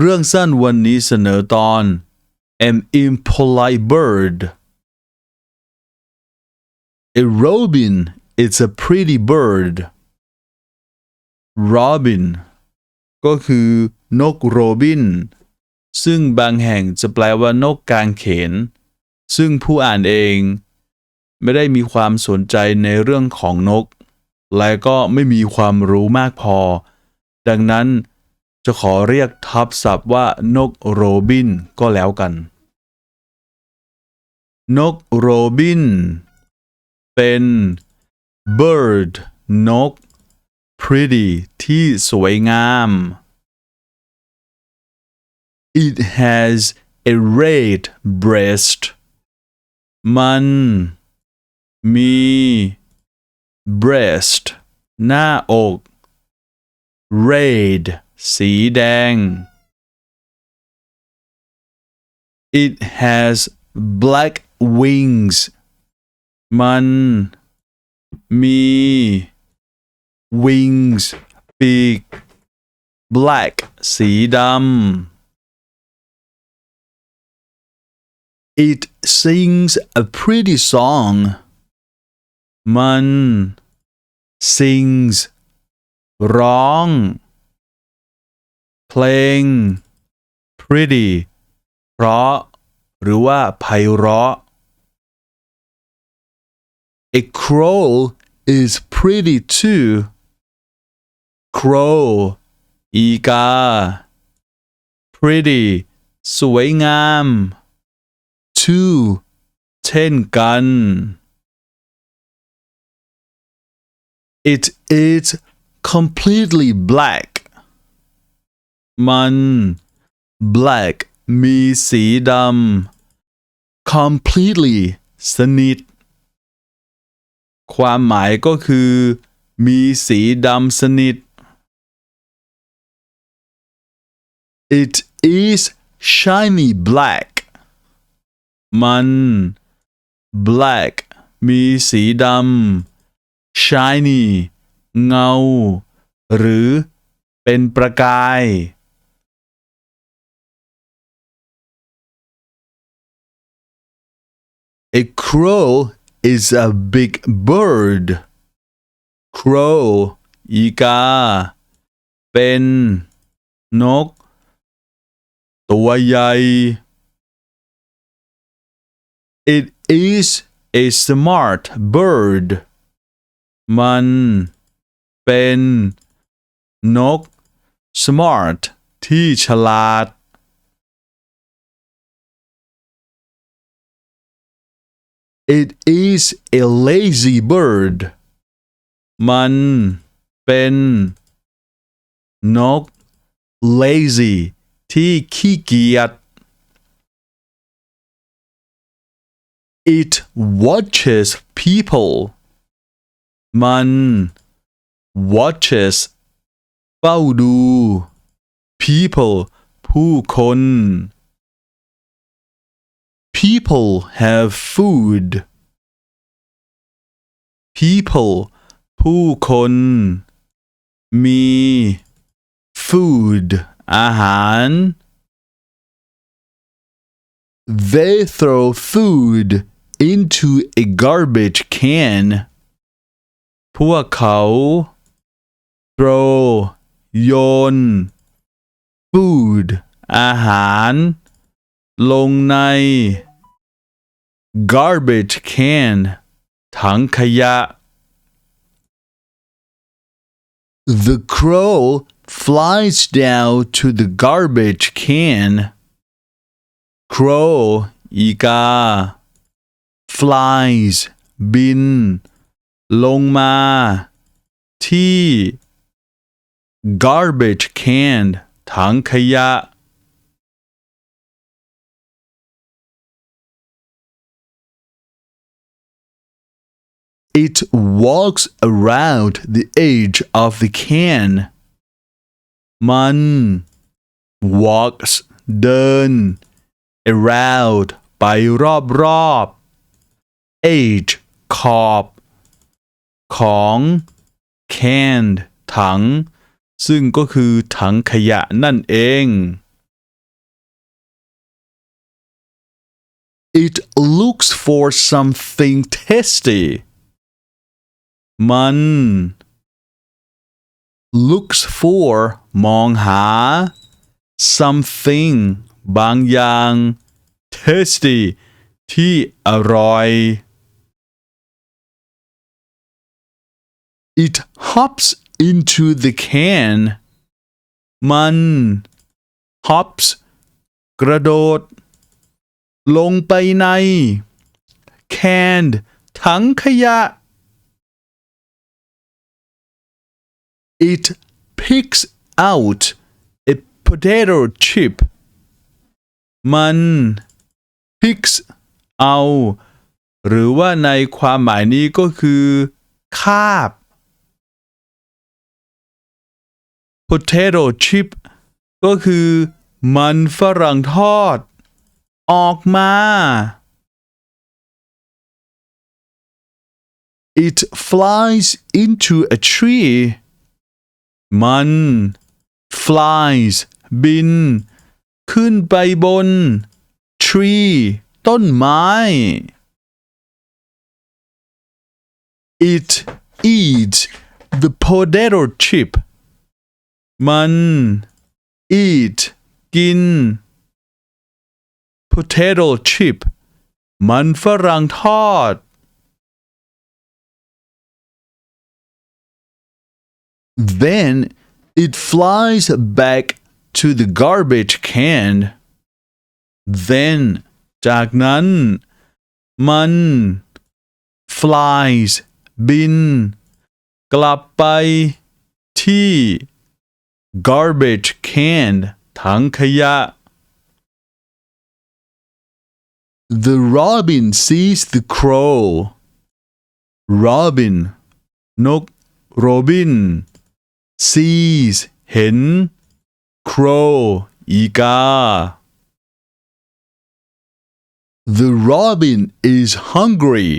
เรื่องสั้นวันนี้เสนอตอน An impolite bird A robin is a pretty bird Robin ก็คือนกโรบิน ซึ่งบางแห่งจะแปลว่านกกางเขน ซึ่งผู้อ่านเอง ไม่ได้มีความสนใจในเรื่องของนก และก็ไม่มีความรู้มากพอ ดังนั้น จะขอเรียกทับศัพท์ว่านกโรบินก็แล้วกัน นกโรบิน เป็น bird นก pretty ที่สวยงาม It has a red breast มันมี breast หน้าอก red สีแดง It has black wings มันมี wings ปีก black สีดำ It sings a pretty song มัน sings ร้อง เพลง pretty เพราะ หรือว่าไพเราะ A crow is pretty too crow อีกา pretty สวยงาม too เช่นกัน It is completely black มัน black มีสีดำ completely สนิท ความหมายก็คือ มีสีดำสนิท It is shiny black มัน black มีสีดำ shiny เงา หรือเป็นประกาย A crow is a big bird. Crow อีกา เป็น นก ตัวใหญ่ It is a smart bird. มัน เป็น นก smart ที่ฉลาด It is a lazy bird. มัน เป็น นก lazy ที่ขี้เกียจ It watches people. มัน watches เฝ้าดู people ผู้คน People have food. People ผู้คน มี food อาหาร They throw food into a garbage can. พวกเขา throw โยน food อาหาร ลงใน garbage can ถังขยะ The crow flies down to the garbage can. Crow อีกา flies บิน ลงมา ที่ garbage can ถังขยะ It walks around the edge of the can. Man walks เดิน around ไปรอบรอบ edge ขอบ ของ canned ถัง ซึ่งก็คือถังขยะนั่นเอง It looks for something tasty. มัน looks for มองหา something บางอย่าง tasty ที่อร่อย It hops into the can มัน hops กระโดด ลงไปใน can ถังขยะ It picks out a potato chip มัน picks เอา หรือว่าในความหมายนี้ก็คือ คาบ potato chip ก็คือมันฝรั่งทอด ออกมา It flies into a tree มัน flies บิน ขึ้นไปบน tree ต้นไม้ It eats the potato chip มัน eat กิน potato chip มันฝรั่งทอด Then it flies back to the garbage can. Then จากนั้น มัน flies บิน กลับไป ที่ garbage can ถังขยะ The robin sees the crow. Robin นก Robin sees เห็น crow อีกา The robin is hungry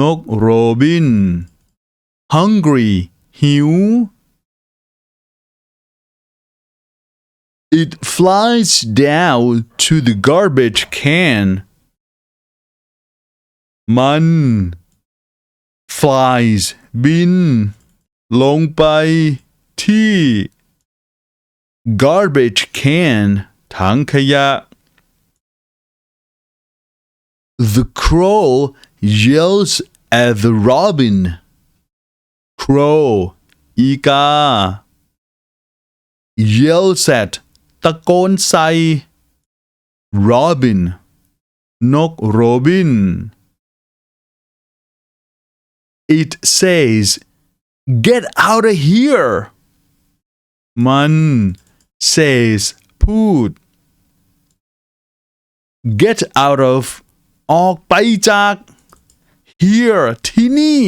นกโรบิน hungry หิว It flies down to the garbage can มัน flies บิน ลงไป ที่ garbage can ถังขยะ The crow yells at the robin. Crow อีกา yells at ตะโกนใส่ Robin นกโรบิน It says Get out of here มัน says พูด Get out of ออกไปจาก here ที่นี่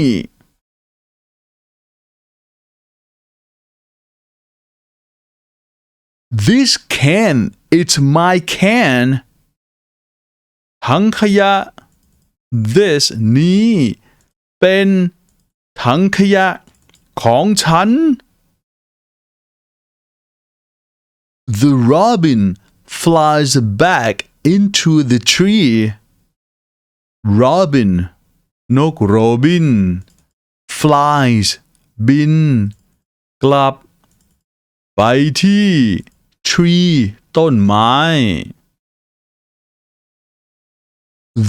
This can it's my can ถังขยะ this นี้ เป็นถังขยะ ของฉัน The robin flies back into the tree. Robin นกโรบิน flies บิน กลับ ไปที่ tree ต้นไม้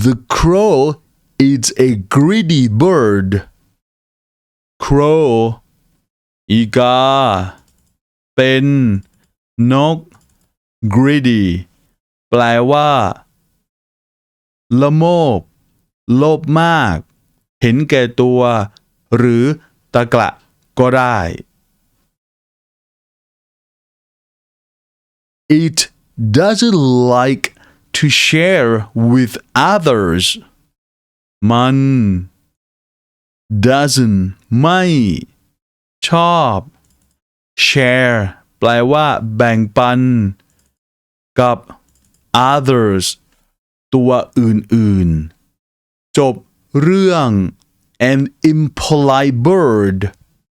The crow is a greedy bird. Crow อีกา เป็นนก greedy แปลว่า ละโมบ โลภมาก เห็นแก่ตัว หรือตะกละก็ได้ It doesn't like to share with others มัน doesn't ไม่ ชอบ share แปลว่าแบ่งปัน กับ others ตัวอื่น ๆ จบเรื่อง an impolite bird